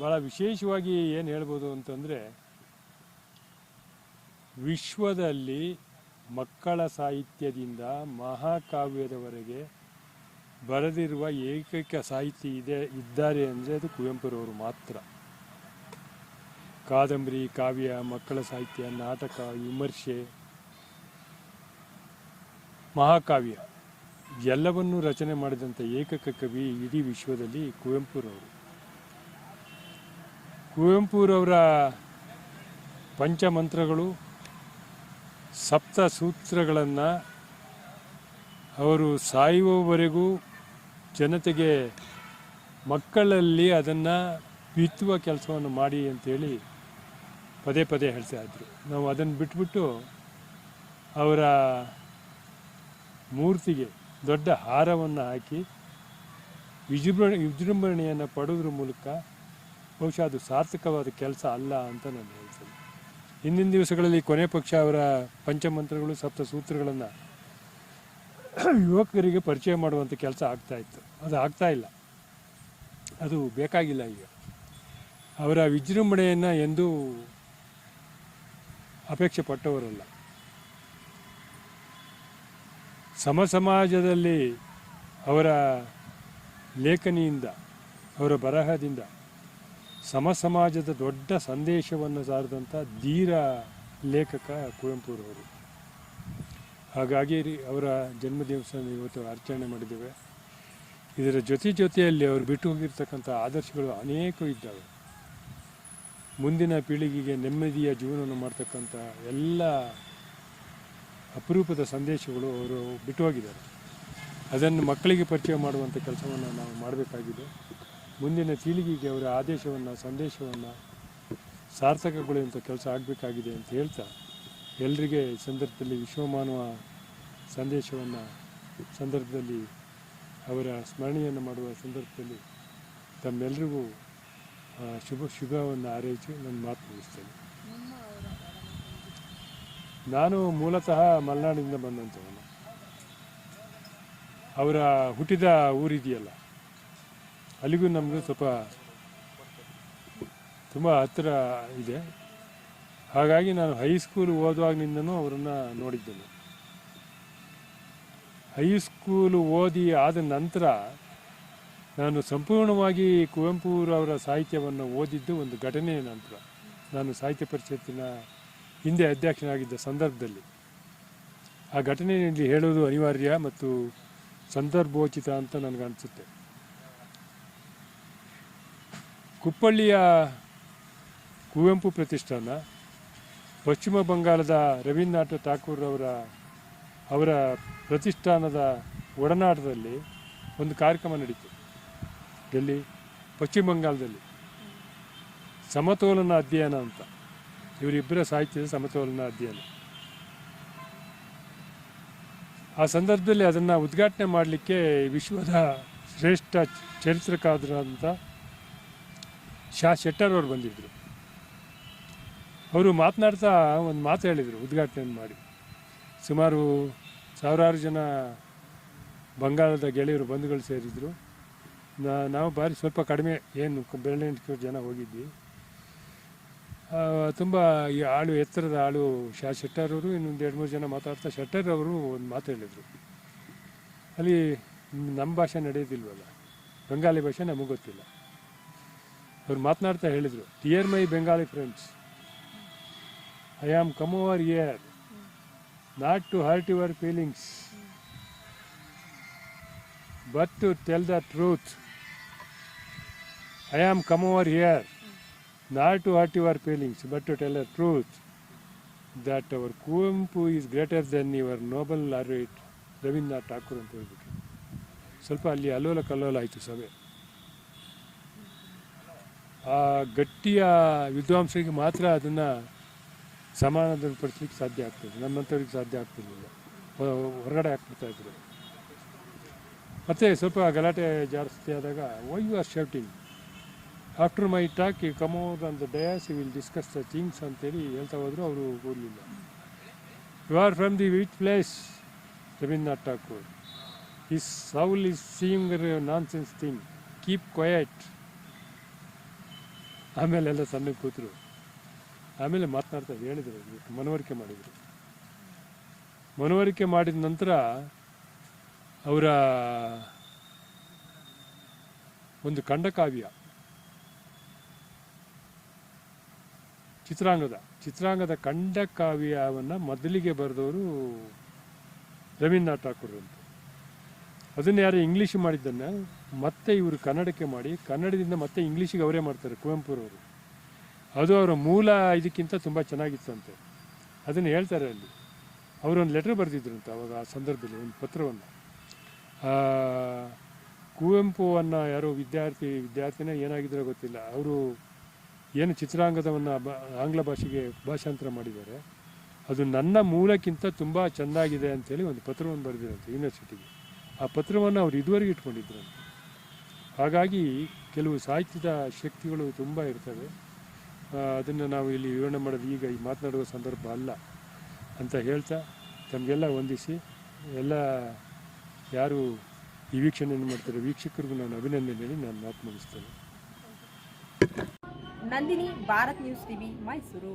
ಭಾಳ ವಿಶೇಷವಾಗಿ ಏನು ಹೇಳ್ಬೋದು ಅಂತಂದರೆ, ವಿಶ್ವದಲ್ಲಿ ಮಕ್ಕಳ ಸಾಹಿತ್ಯದಿಂದ ಮಹಾಕಾವ್ಯದವರೆಗೆ ಬರೆದಿರುವ ಏಕೈಕ ಸಾಹಿತಿ ಇದೆ, ಇದ್ದಾರೆ ಅಂದರೆ ಅದು ಕುವೆಂಪುರವರು ಮಾತ್ರ. ಕಾದಂಬರಿ, ಕಾವ್ಯ, ಮಕ್ಕಳ ಸಾಹಿತ್ಯ, ನಾಟಕ, ವಿಮರ್ಶೆ, ಮಹಾಕಾವ್ಯ ಎಲ್ಲವನ್ನೂ ರಚನೆ ಮಾಡಿದಂಥ ಏಕಕ ಕವಿ ಇಡೀ ವಿಶ್ವದಲ್ಲಿ ಕುವೆಂಪುರವರು. ಕುವೆಂಪುರವರ ಪಂಚಮಂತ್ರಗಳು ಸಪ್ತ ಸೂತ್ರಗಳನ್ನು ಅವರು ಸಾಯುವವರೆಗೂ ಜನತೆಗೆ ಮಕ್ಕಳಲ್ಲಿ ಅದನ್ನು ಬಿತ್ತುವ ಕೆಲಸವನ್ನು ಮಾಡಿ ಅಂತೇಳಿ ಪದೇ ಪದೇ ಹೇಳ್ತಾ ಇದ್ರು. ನಾವು ಅದನ್ನು ಬಿಟ್ಬಿಟ್ಟು ಅವರ ಮೂರ್ತಿಗೆ ದೊಡ್ಡ ಹಾರವನ್ನು ಹಾಕಿ ವಿಜೃಂಭಣೆ ವಿಜೃಂಭಣೆಯನ್ನು ಪಡೋದ್ರ ಮೂಲಕ ಬಹುಶಃ ಅದು ಸಾರ್ಥಕವಾದ ಕೆಲಸ ಅಲ್ಲ ಅಂತ ನಾನು ಹೇಳ್ತೇನೆ. ಹಿಂದಿನ ದಿವಸಗಳಲ್ಲಿ ಕೊನೆ ಪಕ್ಷ ಅವರ ಪಂಚಮಂತ್ರಗಳು, ಸಪ್ತಸೂತ್ರಗಳನ್ನು ಯುವಕರಿಗೆ ಪರಿಚಯ ಮಾಡುವಂಥ ಕೆಲಸ ಆಗ್ತಾ ಇತ್ತು. ಅದು ಆಗ್ತಾ ಇಲ್ಲ. ಅದು ಬೇಕಾಗಿಲ್ಲ ಈಗ. ಅವರ ವಿಜೃಂಭಣೆಯನ್ನು ಎಂದೂ ಅಪೇಕ್ಷೆ ಪಟ್ಟವರಲ್ಲ. ಸಮ ಸಮಾಜದಲ್ಲಿ ಅವರ ಲೇಖನಿಯಿಂದ, ಅವರ ಬರಹದಿಂದ ಸಮ ಸಮಾಜದ ದೊಡ್ಡ ಸಂದೇಶವನ್ನು ಸಾರಿದಂಥ ಧೀರ ಲೇಖಕ ಕುವೆಂಪುರವರು. ಹಾಗಾಗಿ ಅವರ ಜನ್ಮದಿವಸ ಇವತ್ತು ಆಚರಣೆ ಮಾಡಿದ್ದೇವೆ. ಇದರ ಜೊತೆ ಜೊತೆಯಲ್ಲಿ ಅವರು ಬಿಟ್ಟು ಹೋಗಿರ್ತಕ್ಕಂಥ ಆದರ್ಶಗಳು ಅನೇಕ ಇದ್ದಾವೆ. ಮುಂದಿನ ಪೀಳಿಗೆಗೆ ನೆಮ್ಮದಿಯ ಜೀವನವನ್ನು ಮಾಡ್ತಕ್ಕಂಥ ಎಲ್ಲ ಅಪರೂಪದ ಸಂದೇಶಗಳು ಅವರು ಬಿಟ್ಟು ಹೋಗಿದ್ದಾರೆ. ಅದನ್ನು ಮಕ್ಕಳಿಗೆ ಪರಿಚಯ ಮಾಡುವಂಥ ಕೆಲಸವನ್ನು ನಾವು ಮಾಡಬೇಕಾಗಿದೆ. ಮುಂದಿನ ಪೀಳಿಗೆಗೆ ಅವರ ಆದೇಶವನ್ನು, ಸಂದೇಶವನ್ನು ಸಾರ್ಥಕಗೊಳ್ಳುವಂಥ ಕೆಲಸ ಆಗಬೇಕಾಗಿದೆ ಅಂತ ಹೇಳ್ತಾ ಎಲ್ಲರಿಗೆ ಸಂದರ್ಭದಲ್ಲಿ ವಿಶ್ವಮಾನವ ಸಂದೇಶವನ್ನು ಸಂದರ್ಭದಲ್ಲಿ ಅವರ ಸ್ಮರಣೆಯನ್ನು ಮಾಡುವ ಸಂದರ್ಭದಲ್ಲಿ ತಮ್ಮೆಲ್ಲರಿಗೂ ಶುಭ, ಶುಭವನ್ನು ಆರೈಸಿ ನನ್ನ ಮಾತು ಮುಗಿಸ್ತೇನೆ. ನಾನು ಮೂಲತಃ ಮಲೆನಾಡಿನಿಂದ ಬಂದಂಥವನು. ಅವರ ಹುಟ್ಟಿದ ಊರಿದೆಯಲ್ಲ. ಅಲ್ಲಿಗೂ ನಮಗೂ ಸ್ವಲ್ಪ ತುಂಬ ಹತ್ತಿರ ಇದೆ. ಹಾಗಾಗಿ ನಾನು ಹೈಸ್ಕೂಲ್ ಓದುವಾಗಿನಿಂದನೂ ಅವರನ್ನು ನೋಡಿದ್ದೇನೆ. ಹೈಸ್ಕೂಲು ಓದಿ ಆದ ನಂತರ ನಾನು ಸಂಪೂರ್ಣವಾಗಿ ಕುವೆಂಪುರವರ ಸಾಹಿತ್ಯವನ್ನು ಓದಿದ್ದು ಒಂದು ಘಟನೆಯ ನಂತರ. ನಾನು ಸಾಹಿತ್ಯ ಪರಿಷತ್ತಿನ ಹಿಂದೆ ಅಧ್ಯಕ್ಷನಾಗಿದ್ದ ಸಂದರ್ಭದಲ್ಲಿ. ಆ ಘಟನೆಯಲ್ಲಿ ಹೇಳೋದು ಅನಿವಾರ್ಯ ಮತ್ತು ಸಂದರ್ಭೋಚಿತ ಅಂತ ನನಗನ್ಸುತ್ತೆ. ಕುಪ್ಪಳ್ಳಿಯ ಕುವೆಂಪು ಪ್ರತಿಷ್ಠಾನ, ಪಶ್ಚಿಮ ಬಂಗಾಳದ ರವೀಂದ್ರನಾಥ ಠಾಕೂರ್ ಅವರ ಅವರ ಪ್ರತಿಷ್ಠಾನದ ಒಡನಾಟದಲ್ಲಿ ಒಂದು ಕಾರ್ಯಕ್ರಮ ನಡೀತು. ಡೆಲ್ಲಿ, ಪಶ್ಚಿಮ ಬಂಗಾಳದಲ್ಲಿ. ಸಮತೋಲನ ಅಧ್ಯಯನ ಅಂತ. ಇವರಿಬ್ಬರ ಸಾಹಿತ್ಯದ ಸಮತೋಲನ ಅಧ್ಯಯನ. ಆ ಸಂದರ್ಭದಲ್ಲಿ ಅದನ್ನು ಉದ್ಘಾಟನೆ ಮಾಡಲಿಕ್ಕೆ ವಿಶ್ವದ ಶ್ರೇಷ್ಠ ಚರಿತ್ರಕಾರರಾದಂಥ ಶಾ ಶೆಟ್ಟರ್ ಅವರು ಬಂದಿದ್ದರು ಅವರು ಮಾತನಾಡ್ತಾ ಒಂದು ಮಾತು ಹೇಳಿದರು ಉದ್ಘಾಟನೆ ಮಾಡಿ. ಸುಮಾರು ಸಾವಿರಾರು ಜನ ಬಂಗಾಳದ ಗೆಳೆಯರು, ಬಂಧುಗಳು ಸೇರಿದರು. ನಾ- ನಾವು ಭಾರಿ ಸ್ವಲ್ಪ ಕಡಿಮೆ, ಏನು ಬೆಳ್ಳೆಂಟು ಜನ ಹೋಗಿದ್ವಿ. ತುಂಬ ಈ ಆಳು, ಎತ್ತರದ ಆಳು ಶಾ ಶೆಟ್ಟರ್ ಅವರು, ಇನ್ನೊಂದು ಎರಡು ಮೂರು ಜನ ಮಾತಾಡ್ತಾ ಶೆಟ್ಟರ್ ಅವರು ಒಂದು ಮಾತು ಹೇಳಿದರು. ಅಲ್ಲಿ ನಮ್ಮ ಭಾಷೆ ನಡೆಯೋದಿಲ್ವಲ್ಲ? ಬಂಗಾಲಿ ಭಾಷೆ ನಮಗೆ ಗೊತ್ತಿಲ್ಲ. ಅವ್ರು ಮಾತನಾಡ್ತಾ ಹೇಳಿದರು dear my Bengali friends I am come over here not to hurt your feelings but to tell the truth I am come over here not to hurt your feelings but to tell the truth that our Kuvempu is greater than your noble laureate Rabindranath Tagore ಅಂತ ಹೇಳ್ಬಿಟ್ಟು ಸ್ವಲ್ಪ ಅಲ್ಲಿ ಅಲ್ಲೋಲ ಕಲ್ಲೋಲ ಆಯಿತು ಸಭೆ. ಆ ಗಟ್ಟಿಯ ವಿದ್ವಾಂಸರಿಗೆ ಮಾತ್ರ ಅದನ್ನು ಸಮಾನಪಡಿಸ್ಲಿಕ್ಕೆ ಸಾಧ್ಯ ಆಗ್ತದೆ. ನಮ್ಮಂಥವ್ರಿಗೆ ಸಾಧ್ಯ ಆಗ್ತಿರಲಿಲ್ಲ. ಹೊರಗಡೆ ಹಾಕ್ಬಿಡ್ತಾ ಇದ್ರು. ಮತ್ತು ಸ್ವಲ್ಪ ಗಲಾಟೆ ಜಾಸ್ತಿ ಆದಾಗ why you are shouting after my talk you come over on the dais you will discuss the things ಅಂತೇಳಿ ಹೇಳ್ತಾ ಹೋದರೂ. ಅವರು ಓದಲಿಲ್ಲ you are from the which place Rabindranath Tagore is soul is seeing nonsense thing keep quiet ಆಮೇಲೆ ಎಲ್ಲ ಸಣ್ಣ ಕೂತರು. ಆಮೇಲೆ ಮಾತನಾಡ್ತಾ ಹೇಳಿದರು, ಮನವರಿಕೆ ಮಾಡಿದರು. ಮನವರಿಕೆ ಮಾಡಿದ ನಂತರ ಅವರ ಒಂದು ಖಂಡಕಾವ್ಯ, ಚಿತ್ರಾಂಗದ ಚಿತ್ರಾಂಗದ ಖಂಡಕಾವ್ಯವನ್ನು ಮೊದಲಿಗೆ ಬರೆದವರು ರವೀಂದ್ರನಾಥ್ ಠಾಕೂರ್ ಅಂತ. ಅದನ್ನು ಯಾರು ಇಂಗ್ಲೀಷ್ ಮಾಡಿದ್ದನ್ನು ಮತ್ತೆ ಇವರು ಕನ್ನಡಕ್ಕೆ ಮಾಡಿ, ಕನ್ನಡದಿಂದ ಮತ್ತೆ ಇಂಗ್ಲೀಷಿಗೆ ಅವರೇ ಮಾಡ್ತಾರೆ, ಕುವೆಂಪುರವರು. ಅದು ಅವರ ಮೂಲ ಇದಕ್ಕಿಂತ ತುಂಬ ಚೆನ್ನಾಗಿತ್ತಂತೆ. ಅದನ್ನು ಹೇಳ್ತಾರೆ ಅಲ್ಲಿ. ಅವರೊಂದು ಲೆಟ್ರ್ ಅಂತ ಅವಾಗ ಆ ಸಂದರ್ಭದಲ್ಲಿ, ಒಂದು ಪತ್ರವನ್ನು. ಕುವೆಂಪುವನ್ನು ಯಾರೋ ವಿದ್ಯಾರ್ಥಿ, ವಿದ್ಯಾರ್ಥಿನೇ ಏನಾಗಿದ್ರೋ ಗೊತ್ತಿಲ್ಲ. ಅವರು ಏನು ಚಿತ್ರಾಂಗದವನ್ನು ಆಂಗ್ಲ ಭಾಷೆಗೆ ಭಾಷಾಂತರ ಮಾಡಿದ್ದಾರೆ. ಅದು ನನ್ನ ಮೂಲಕ್ಕಿಂತ ತುಂಬ ಚೆನ್ನಾಗಿದೆ ಅಂತೇಳಿ ಒಂದು ಪತ್ರವನ್ನು ಬರೆದಿರಂತೆ ಯೂನಿವರ್ಸಿಟಿಗೆ ಆ ಪತ್ರವನ್ನು ಅವರು ಇದುವರೆಗೆ ಇಟ್ಕೊಂಡಿದ್ರು. ಹಾಗಾಗಿ ಕೆಲವು ಸಾಹಿತ್ಯದ ಶಕ್ತಿಗಳು ತುಂಬ ಇರ್ತವೆ. ಅದನ್ನು ನಾವು ಇಲ್ಲಿ ವಿವರಣೆ ಮಾಡೋದು ಈಗ ಈ ಮಾತನಾಡುವ ಸಂದರ್ಭ ಅಲ್ಲ ಅಂತ ಹೇಳ್ತಾ ತಮಗೆಲ್ಲ ವಂದಿಸಿ. ಎಲ್ಲ ಯಾರು ಈ ವೀಕ್ಷಣೆಯನ್ನು ಮಾಡ್ತಾರೆ ವೀಕ್ಷಕರಿಗೂ ನಾನು ಅಭಿನಂದನೆ ಹೇಳಿ ನಾನು ಮಾತು ಮುಗಿಸ್ತೇನೆ ನಂದಿನಿ, ಭಾರತ್ ನ್ಯೂಸ್ ಟಿವಿ, ಮೈಸೂರು.